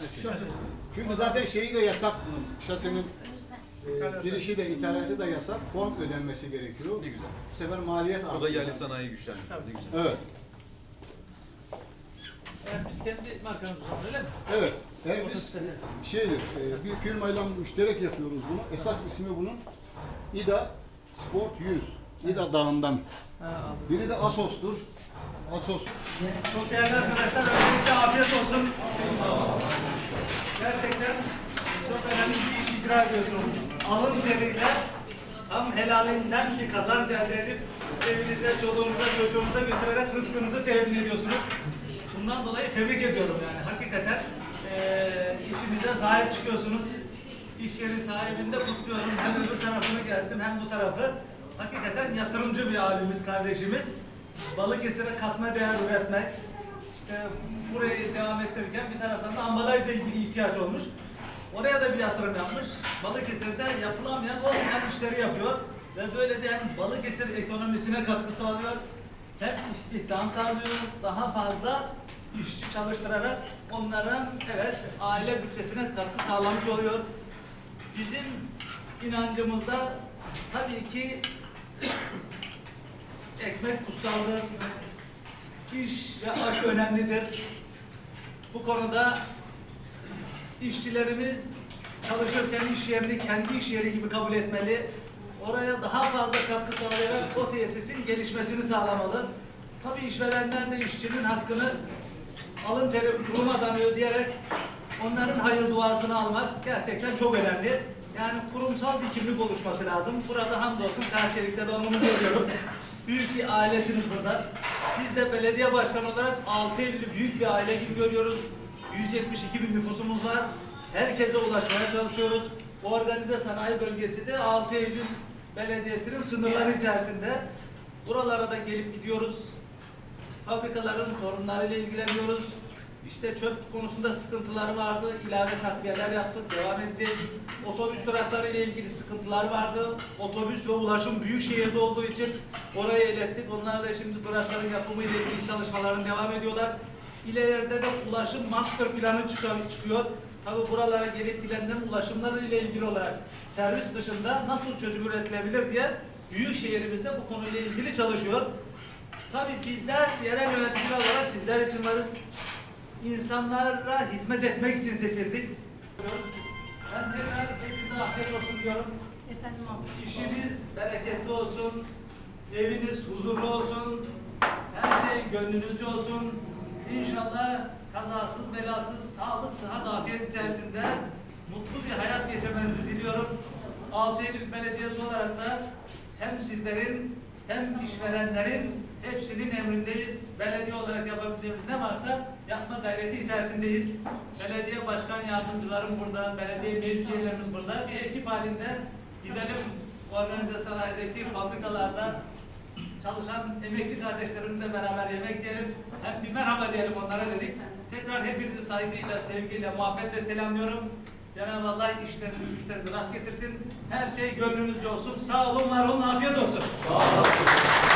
Şasisi. Çünkü zaten şeyi de yasak bunun. Şasinin e, girişi de ithalatı da yasak. Fon ödenmesi gerekiyor. Ne güzel. Bu sefer maliyet Bu da artıyor. yerli sanayi güçlendirdi. Tabii. Ne güzel. Evet. Yani biz kendi markamız var öyle mi? Evet. Yani biz şeydir, e, bir firmayla müşterek yapıyoruz bunu. Esas ismi bunun İDA Sport 100. İDA dağından. Ha. Biri de Asos'tur. Asos. Çok değerli arkadaşlar, öncelikle afiyet olsun. Gerçekten çok önemli bir iş icra ediyorsunuz. Alın teriyle tam helalinden bir kazanç elde edip evinize, çoluğunuza, çocuğunuza götürerek rızkınızı temin ediyorsunuz. Bundan dolayı tebrik ediyorum yani. Hakikaten eee işimize sahip çıkıyorsunuz. İş yeri sahibini de kutluyorum. Hem öbür tarafını gezdim hem bu tarafı. Hakikaten yatırımcı bir abimiz, kardeşimiz. Balıkesir'e katma değer üretmek, işte burayı devam ettirirken bir taraftan da ambalajla ilgili ihtiyaç olmuş. Oraya da bir yatırım yapmış. Balıkesir'de yapılamayan, olmayan işleri yapıyor. Ve böylece hem Balıkesir ekonomisine katkı sağlıyor, hem istihdam sağlıyor, daha fazla işçi çalıştırarak onların evet aile bütçesine katkı sağlamış oluyor. Bizim inancımızda tabii ki ekmek kutsaldır, iş ve aş önemlidir. Bu konuda işçilerimiz çalışırken iş yerini kendi iş yeri gibi kabul etmeli. Oraya daha fazla katkı sağlayarak o tesisin gelişmesini sağlamalı. Tabii işverenden de işçinin hakkını alın teri kurumadan ödeyerek onların hayır duasını almak gerçekten çok önemli. Yani kurumsal bir kimlik oluşması lazım. Burada hamdolsun Karçelik'te ben onu görüyorum. Büyük bir ailesiniz burada. Biz de belediye başkanı olarak 6 Eylül'ü büyük bir aile gibi görüyoruz. 172 bin nüfusumuz var. Herkese ulaşmaya çalışıyoruz. Organize sanayi bölgesi de 6 Eylül Belediyesi'nin sınırları içerisinde. Buralara da gelip gidiyoruz fabrikaların sorunlarıyla ilgileniyoruz. İşte çöp konusunda sıkıntıları vardı. ilave takviyeler yaptık. Devam edeceğiz. Otobüs durakları ile ilgili sıkıntılar vardı. Otobüs ve ulaşım büyük şehirde olduğu için oraya ilettik. Onlar da şimdi durakların yapımı ile ilgili çalışmaların devam ediyorlar. İleride de ulaşım master planı çıkıyor. Tabi buralara gelip gidenlerin ulaşımları ile ilgili olarak servis dışında nasıl çözüm üretilebilir diye büyük şehrimizde bu konuyla ilgili çalışıyor. Tabii bizler yerel yöneticiler olarak sizler için varız. İnsanlara hizmet etmek için seçildik. Ben tekrar hepinize afiyet olsun diyorum. Efendim abi. İşiniz bereketli olsun, eviniz huzurlu olsun, her şey gönlünüzce olsun. İnşallah kazasız, belasız, sağlık, sıhhat, afiyet içerisinde mutlu bir hayat geçirmenizi diliyorum. Altı Eylül Belediyesi olarak da hem sizlerin hem işverenlerin hepsinin emrindeyiz. Belediye olarak yapabileceğimiz ne varsa yapma gayreti içerisindeyiz. Belediye başkan yardımcılarım burada, belediye meclis üyelerimiz burada. Bir ekip halinde gidelim organize sanayideki fabrikalarda çalışan emekçi kardeşlerimizle beraber yemek yiyelim. Hem bir merhaba diyelim onlara dedik. Tekrar hepinizi saygıyla, sevgiyle, muhabbetle selamlıyorum. Cenab-ı Allah işlerinizi, güçlerinizi rast getirsin. Her şey gönlünüzce olsun. Sağ olun, var olun, afiyet olsun. Sağ olun.